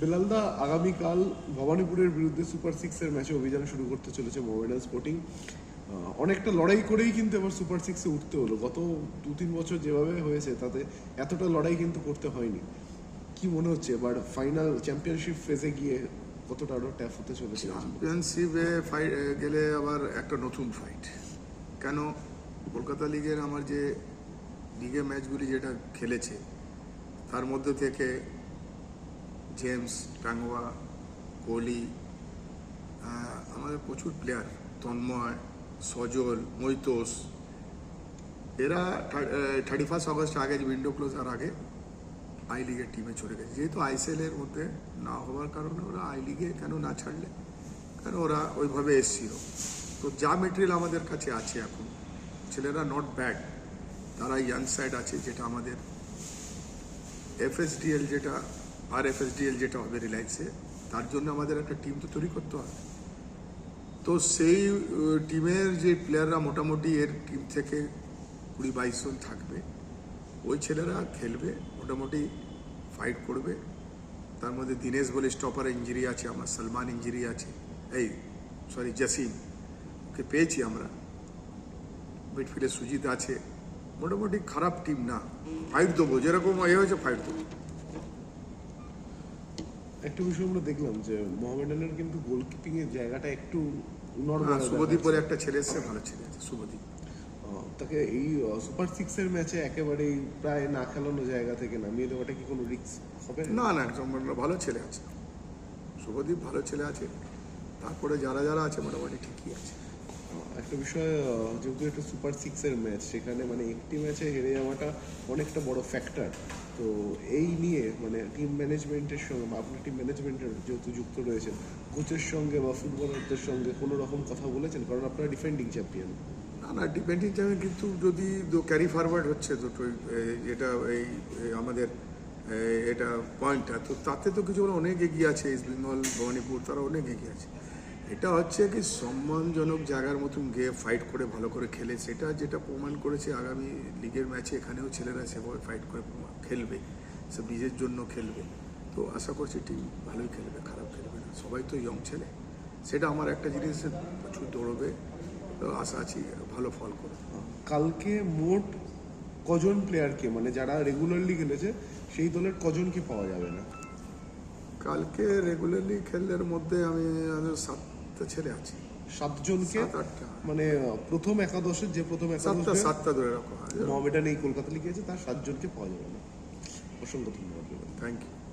বেলালদা আগামীকাল ভবানীপুরের বিরুদ্ধে সুপার সিক্সের ম্যাচে অভিযান শুরু করতে চলেছে মোহামেডান স্পোর্টিং। অনেকটা লড়াই করেই কিন্তু এবার সুপার সিক্সে উঠতে হলো। গত দু তিন বছর যেভাবে হয়েছে, তাতে এতটা লড়াই কিন্তু করতে হয়নি। কি মনে হচ্ছে এবার ফাইনাল চ্যাম্পিয়নশিপ ফেজে গিয়ে কতটা আরও ট্যাপ হতে চলেছে? চ্যাম্পিয়নশিপে ফাইট গেলে আবার একটা নতুন ফাইট কেন? কলকাতা লিগের আমার যে লিগে ম্যাচগুলি যেটা খেলেছে, তার মধ্যে থেকে জেমস টাঙ্গোয়া কোহলি আমাদের প্রচুর প্লেয়ার তন্ময় সজল মৈতোষ এরা থার্টি ফার্স্ট আগস্ট আগে উইন্ডো ক্লোজ আর আগে আই লিগের টিমে চলে গেছে। যেহেতু আইসিএল এর মধ্যে না হওয়ার কারণে ওরা আই লিগে কেন না ছাড়লে? কারণ ওরা ওইভাবে এসছিল। তো যা মেটেরিয়াল আমাদের কাছে আছে এখন, ছেলেরা নট ব্যাড তারা ইয়াং সাইড আছে যেটা আমাদের এফএসডিএল যেটা আর এফএসডিএল যেটা হবে রিলায়েন্সে। তার জন্য আমাদের একটা টিম তো তৈরি করতে হবে। তো সেই টিমের যে প্লেয়াররা মোটামুটি এর টিম থেকে কুড়ি বাইশ জন থাকবে। ওই ছেলেরা খেলবে, মোটামুটি ফাইট করবে। তার মধ্যে দীনেশ বলে স্টপার ইঞ্জুরি আছে, আমার সলমান ইঞ্জুরি আছে। এই সরি জাসিম, ওকে পেয়েছি আমরা। মিডফিল্ডে সুজিত আছে। মোটামুটি খারাপ টিম না। ফাইট দেবো, যেরকম এ হয়েছে ফাইট দেবো। একটা বিষয় আমরা দেখলাম যে মোহামেডানের কিন্তু গোলকিপিং এর জায়গাটা একটু হ্যাঁ, নর্মাল শুভদীপ বলে একটা ছেলে এসছে ভালো ছেলে আছে শুভদীপ। তাকে এই সুপার সিক্সের ম্যাচে একেবারেই প্রায় না খেলানো জায়গা থেকে নামিয়ে দেওয়াটা কি কোনো রিস্ক হবে? না না একদম ভালো ছেলে আছে। শুভদীপ ভালো ছেলে আছে। তারপরে যারা যারা আছে মোটামুটি ঠিকই আছে। একটা বিষয় যেহেতু একটা সুপার সিক্সের ম্যাচ সেখানে মানে একটি ম্যাচে হেরে যাওয়াটা অনেকটা বড় ফ্যাক্টর তো এই নিয়ে মানে টিম ম্যানেজমেন্টের সঙ্গে, বা আপনি টিম ম্যানেজমেন্টের যেহেতু যুক্ত রয়েছেন কোচের সঙ্গে বা ফুটবলারদের সঙ্গে কোনো রকম কথা বলেছেন? কারণ আপনারা ডিফেন্ডিং চ্যাম্পিয়ন না না ডিপেন্ডিং টাইমে কিন্তু যদি ক্যারি ফরওয়ার্ড হচ্ছে দুটো এটা, এই এই আমাদের এটা পয়েন্টটা তো তাতে তো কিছু অনেক এগিয়ে আছে ইস্ট বেঙ্গল ভবানীপুর তারা অনেক এগিয়ে আছে। এটা হচ্ছে কি সম্মানজনক জায়গার মতন গিয়ে ফাইট করে ভালো করে খেলে সেটা যেটা প্রমাণ করেছে আগামী লিগের ম্যাচে এখানেও ছেলেরা সেভাবে ফাইট করে খেলবে সব নিজের জন্য খেলবে। তো আশা করছি টিম ভালোই খেলবে খারাপ খেলবে না। সবাই তো ইয়ং ছেলে। সেটা আমার একটা জিনিস প্রচুর দৌড়বে। তো আশা আছি ভালো ফল করবে। কালকে মোট কজন প্লেয়ারকে মানে যারা রেগুলারলি খেলেছে সেই দলের কজনকে পাওয়া যাবে না? কালকে রেগুলারলি খেললের মধ্যে আমি আমাদের সাতটা ছেলে আছে। সাতজনকে? মানে প্রথম একাদশের যে প্রথম একাদশটা একাদশ সাতটা ধরে রাখো। মহামেডান এই কলকাতা লিখে আছে তার সাতজনকে পাওয়া যাবে না। অসংখ্য ধন্যবাদ। Thank you